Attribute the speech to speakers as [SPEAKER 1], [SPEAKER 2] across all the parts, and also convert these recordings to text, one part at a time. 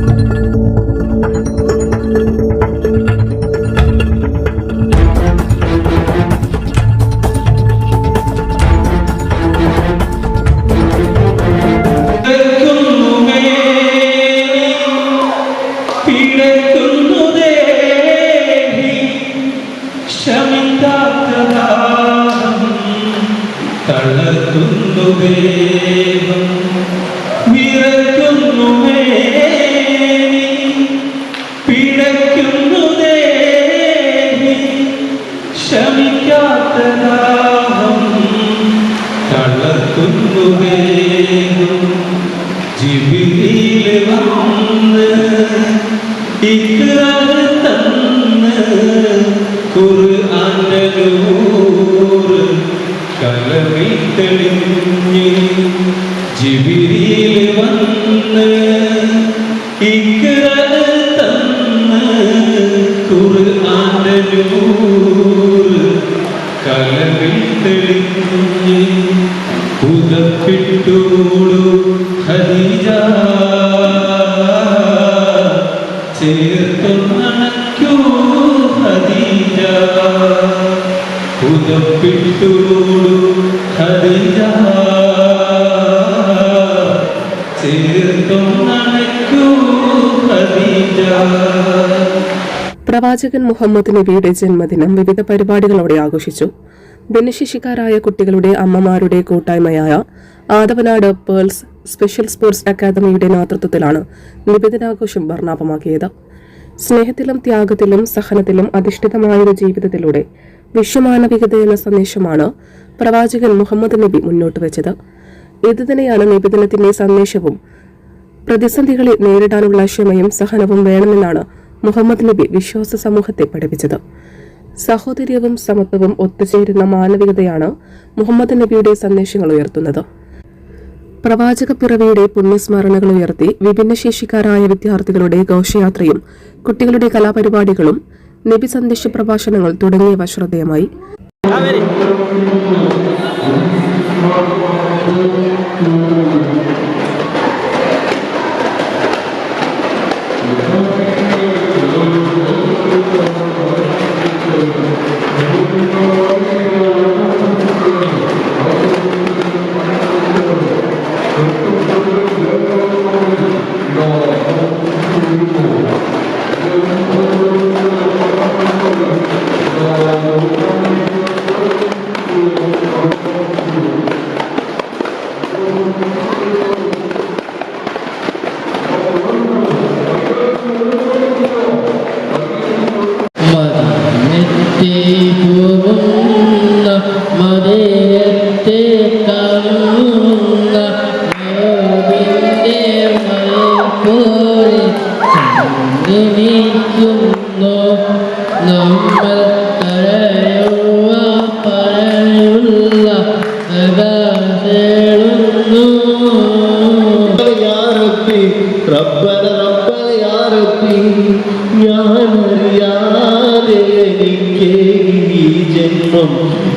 [SPEAKER 1] Thank you. തെളിഞ്ഞ് ജിബിലിയിൽ വന്ന് ഇക്രാറ് തന്ന് ഖുർആന്റെ നൂറ് കലമിൽ തെളിഞ്ഞ് പുതപ്പിട്ടുകൂടു ഹരിജ ചേർത്തൊന്നണയ്ക്കൂ ഹരിജ പുതപ്പിട്ടുകൂടു
[SPEAKER 2] പ്രവാചകൻ മുഹമ്മദ് നബിയുടെ ജന്മദിനം വിവിധ പരിപാടികളോടെ ആഘോഷിച്ചു. ഭിന്നശേഷിക്കാരായ കുട്ടികളുടെ അമ്മമാരുടെ കൂട്ടായ്മയായ ആദവനാട് പേൾസ് സ്പെഷ്യൽ സ്പോർട്സ് അക്കാദമിയുടെ നേതൃത്വത്തിലാണ് നിബിദിനാഘോഷം വർണാഭമാക്കിയത്. സ്നേഹത്തിലും ത്യാഗത്തിലും സഹനത്തിലും അധിഷ്ഠിതമായൊരു ജീവിതത്തിലൂടെ വിശ്വമാനവികത എന്ന സന്ദേശമാണ് പ്രവാചകൻ മുഹമ്മദ് നബി മുന്നോട്ട് വെച്ചത്. ഇതുതന്നെയാണ് നിബിദിനത്തിന്റെ സന്ദേശവും പ്രതിസന്ധികളെ നേരിടാനുള്ള ക്ഷമയും സഹനവും വേണമെന്നാണ് മുഹമ്മദ് നബി വിശ്വാസ സമൂഹത്തെ പഠിപ്പിച്ചത്. സഹോദര്യവും സമത്വവും ഒത്തുചേരുന്ന മാനവികതയാണ് മുഹമ്മദ് നബിയുടെ സന്ദേശങ്ങൾ ഉയർത്തുന്നത്. പ്രവാചക പിറവിയുടെ പുണ്യസ്മരണകൾ ഉയർത്തി വിഭിന്നശേഷിക്കാരായ വിദ്യാർത്ഥികളുടെ ഘോഷയാത്രയും കുട്ടികളുടെ കലാപരിപാടികളും നബി സന്ദേശ പ്രഭാഷണങ്ങൾ തുടങ്ങിയവ ശ്രദ്ധേയമായി.
[SPEAKER 3] മദനത്തെ പോകുന്ന മദയത്തെ കാണുന്ന നോവിന്റെ മഴ പോലെ നിൽക്കുന്നു നമ്മൾ കരയുവ പറയുള്ള ആകാശേളുന്നു
[SPEAKER 4] يا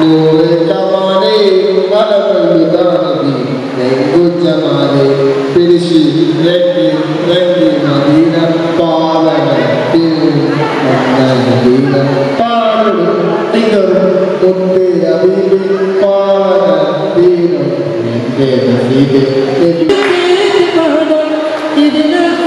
[SPEAKER 4] நூறு கவனை வளர்ப்பு தானதி நெங்குச்சமாதே பிரிசி ரெட்டி ரெட்டி நவீன பாலனத்தில் நவீன பாடு இதர் உண்டு அபிவி பாலன
[SPEAKER 3] வீரம்
[SPEAKER 5] இங்கே நவீன இது நான்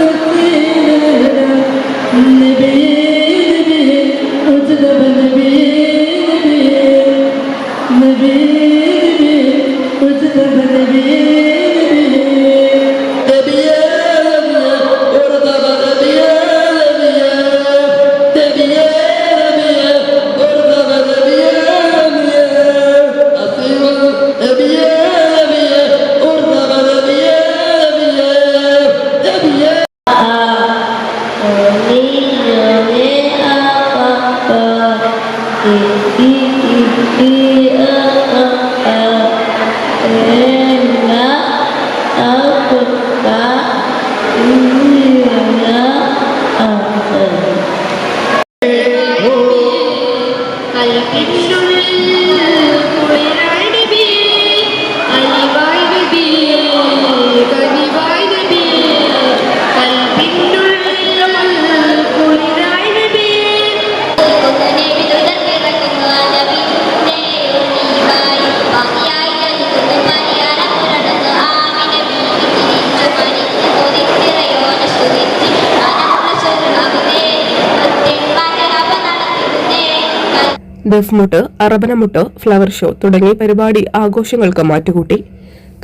[SPEAKER 2] ദഫ്മുട്ട് അറബനമുട്ട് ഫ്ലവർ ഷോ തുടങ്ങി പരിപാടി ആഘോഷങ്ങൾക്ക് മാറ്റുകൂട്ടി.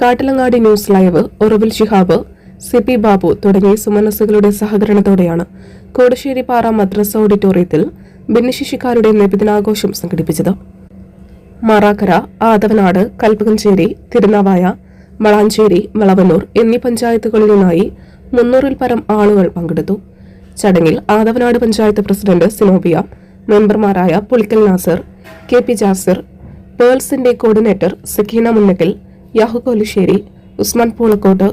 [SPEAKER 2] Kattilangadi news live Oravil Shihab C P Babu തുടങ്ങിയ സുമനസ്സുകളുടെ സഹകരണത്തോടെയാണ് കോടശ്ശേരി പാറ മദ്രസ ഓഡിറ്റോറിയത്തിൽ ഭിന്നശേഷിക്കാരുടെ നബിദിനാഘോഷം സംഘടിപ്പിച്ചത്. മാറാക്കര ആദവനാട് കൽപ്പകഞ്ചേരി തിരുനാവായ വളാഞ്ചേരി വളവന്നൂർ എന്നീ പഞ്ചായത്തുകളിൽ നിന്നായി മുന്നൂറിൽ പരം ആളുകൾ പങ്കെടുത്തു. ചടങ്ങിൽ ആദവനാട് പഞ്ചായത്ത് പ്രസിഡന്റ് സിനോബിയ മെമ്പർമാരായ പുളിക്കൽ നാസർ കെ പി ജാസർ പേൾസിന്റെ കോർഡിനേറ്റർ സഖീന മുന്നക്കൽ യാഹു കൊലുശ്ശേരി ഉസ്മാൻ പൂളക്കോട്ട്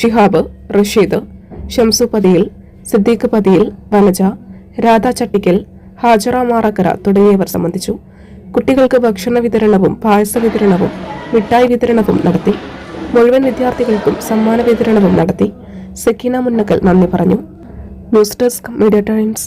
[SPEAKER 2] ഷിഹാബ് റഷീദ് ഷംസു പതിയിൽ സിദ്ദീഖ് പതിയിൽ വനജ രാധ ചട്ടിക്കൽ ഹാജറ മാറക്കര തുടങ്ങിയവർ സംബന്ധിച്ചു. കുട്ടികൾക്ക് ഭക്ഷണ വിതരണവും പായസ വിതരണവും മിഠായി വിതരണവും നടത്തി. മുഴുവൻ വിദ്യാർത്ഥികൾക്കും സമ്മാന വിതരണവും നടത്തി. സക്കീന മുന്നക്കൽ നന്ദി പറഞ്ഞു. News desk media times.